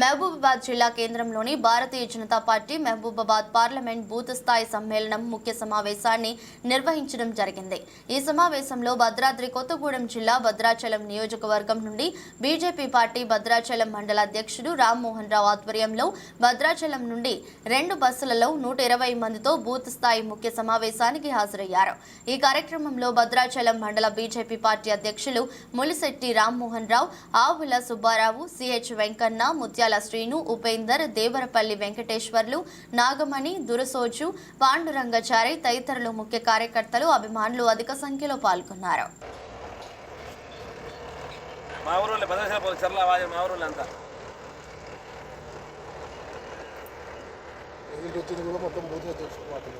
మహబూబాబాద్ జిల్లా కేంద్రంలోని Bharatiya Janata Party Mahabubabad parliament booth స్థాయి సమ్మేళనం ముఖ్య సమావేశాన్ని నిర్వహించడం జరిగింది. ఈ సమావేశంలో భద్రాద్రి కొత్తగూడెం జిల్లా భద్రాచలం నియోజకవర్గం నుండి బీజేపీ పార్టీ భద్రాచలం మండల అధ్యక్షుడు రామ్మోహన్ రావు ఆధ్వర్యంలో భద్రాచలం నుండి రెండు బస్సులలో నూట ఇరవై మందితో బూత్ స్థాయి ముఖ్య సమావేశానికి హాజరయ్యారు. ఈ కార్యక్రమంలో భద్రాచలం మండల బీజేపీ పార్టీ అధ్యక్షులు ములిశెట్టి రామ్మోహన్ రావు ఆవుల సుబ్బారావు సిహెచ్ వెంకన్న ముత్య ముత్యాల శ్రీను ఉపేందర్ దేవరపల్లి వెంకటేశ్వర్లు నాగమణి దురసోజు పాండురంగచారి తదితరులు ముఖ్య కార్యకర్తలు అభిమానులు అధిక సంఖ్యలో పాల్గొన్నారు. మా ఊరోళ్ళే భద్రాచల పోదు చర్ల వాజ మా ఊరోళ్ళే అంతా. ఎదుటి వచ్చింది కూడా మొత్తం బూతుగా తెచ్చుకోవాలి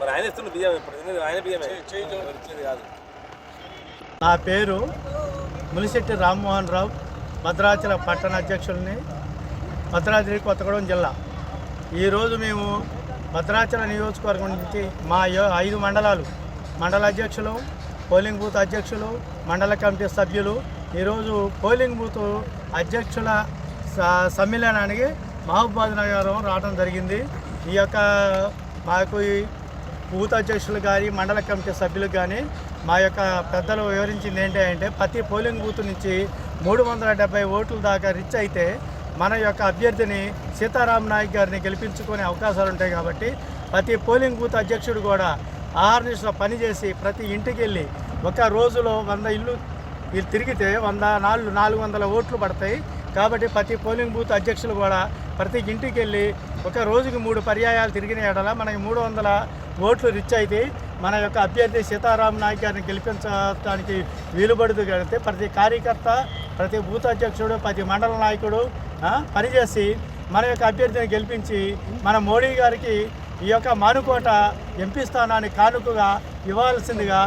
మరి ఆయన ఇస్తున్న బియ్యం ఇప్పుడు. ఎందుకు ఆయన బియ్యమే? ఎవరు ఇచ్చేది కాదు. నా పేరు ములిశెట్టి రామ్మోహన్ రావు. భద్రాచల పట్టణ అధ్యక్షుల్ని భద్రాద్రి కొత్తగూడెం జిల్లా. ఈరోజు మేము భద్రాచల నియోజకవర్గం నుంచి మా యో- ఐదు మండలాలు మండల అధ్యక్షులు పోలింగ్ బూత్ అధ్యక్షులు మండల కమిటీ సభ్యులు ఈరోజు పోలింగ్ బూత్ అధ్యక్షుల స- సమ్మేళనానికి మహబూబాద్ నగరం రావడం జరిగింది. ఈ యొక్క మాకు ఈ బూత్ అధ్యక్షులు కానీ మండల కమిటీ సభ్యులకు కానీ మా యొక్క పెద్దలు వివరించింది ఏంటి అంటే ప్రతి పోలింగ్ బూత్ నుంచి మూడు వందల డెబ్బై ఓట్ల దాకా రిచ్ అయితే మన యొక్క అభ్యర్థిని సీతారాం నాయక్ గారిని గెలిపించుకునే అవకాశాలు ఉంటాయి కాబట్టి ప్రతి పోలింగ్ బూత్ అధ్యక్షుడు కూడా ఆహార్నిస్లో పనిచేసి ప్రతి ఇంటికి వెళ్ళి ఒక రోజులో వంద ఇల్లు వీళ్ళు తిరిగితే వంద నాలుగు నాలుగు వందల ఓట్లు పడతాయి. కాబట్టి ప్రతి పోలింగ్ బూత్ అధ్యక్షులు కూడా ప్రతి ఇంటికి వెళ్ళి ఒక రోజుకి మూడు పర్యాయాలు తిరిగిన ఎడల మనకి మూడు వందల ఓట్లు రిచ్ అయితే మన యొక్క అభ్యర్థి సీతారాం నాయక్ గారిని గెలిపించడానికి వీలుపడుతూ కడితే ప్రతి కార్యకర్త ప్రతి బూత్ అధ్యక్షుడు ప్రతి మండల నాయకుడు పనిచేసి మన యొక్క అభ్యర్థిని గెలిపించి మన మోడీ గారికి ఈ యొక్క మానుకోట ఎంపీ స్థానాన్ని కానుకగా ఇవ్వాల్సిందిగా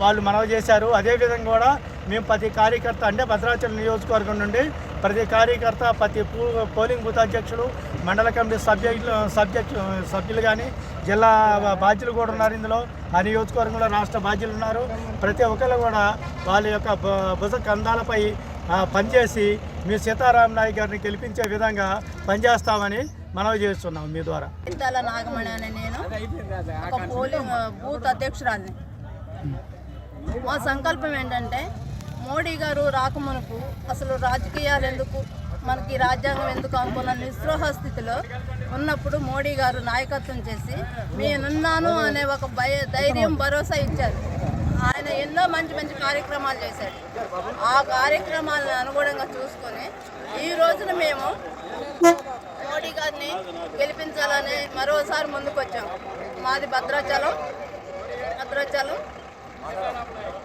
వాళ్ళు మనవి చేశారు. అదేవిధంగా కూడా మేము ప్రతి కార్యకర్త అంటే భద్రాచలం నియోజకవర్గం నుండి ప్రతి కార్యకర్త ప్రతి పోలింగ్ బూత్ అధ్యక్షులు మండల కమిటీ సభ్యులు సభ్యక్ష సభ్యులు కానీ జిల్లా బాధ్యులు కూడా ఉన్నారు ఇందులో. ఆ నియోజకవర్గంలో రాష్ట్ర బాధ్యులు ఉన్నారు. ప్రతి ఒక్కరు కూడా వాళ్ళ యొక్క భుజ కందాలపై పనిచేసి మీ సీతారాం నాయక్ గారిని గెలిపించే విధంగా పనిచేస్తామని మనవి చేస్తున్నాం మీ ద్వారా. ఇంతల నాగమణి అనే నేను ఒక పోలింగ్ బూత్ అధ్యక్షురాలిని. మా సంకల్పం ఏంటంటే మోడీ గారు రాకమునకు అసలు రాజకీయాలు ఎందుకు? మనకి రాజ్యాంగం ఎందుకు అనుకున్న నిస్పృహ స్థితిలో ఉన్నప్పుడు మోడీ గారు నాయకత్వం చేసి నేనున్నాను అనే ఒక భయ ధైర్యం భరోసా ఇచ్చారు. ఆయన ఎన్నో మంచి మంచి కార్యక్రమాలు చేశాడు ఆ కార్యక్రమాలను అనుగుణంగా చూసుకొని ఈ రోజున మేము మోడీ గారిని గెలిపించాలని మరోసారి ముందుకు వచ్చాం మాది భద్రాచలం భద్రాచలం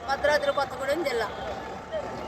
భద్రాద్రి కొత్తగూడెం జిల్లా.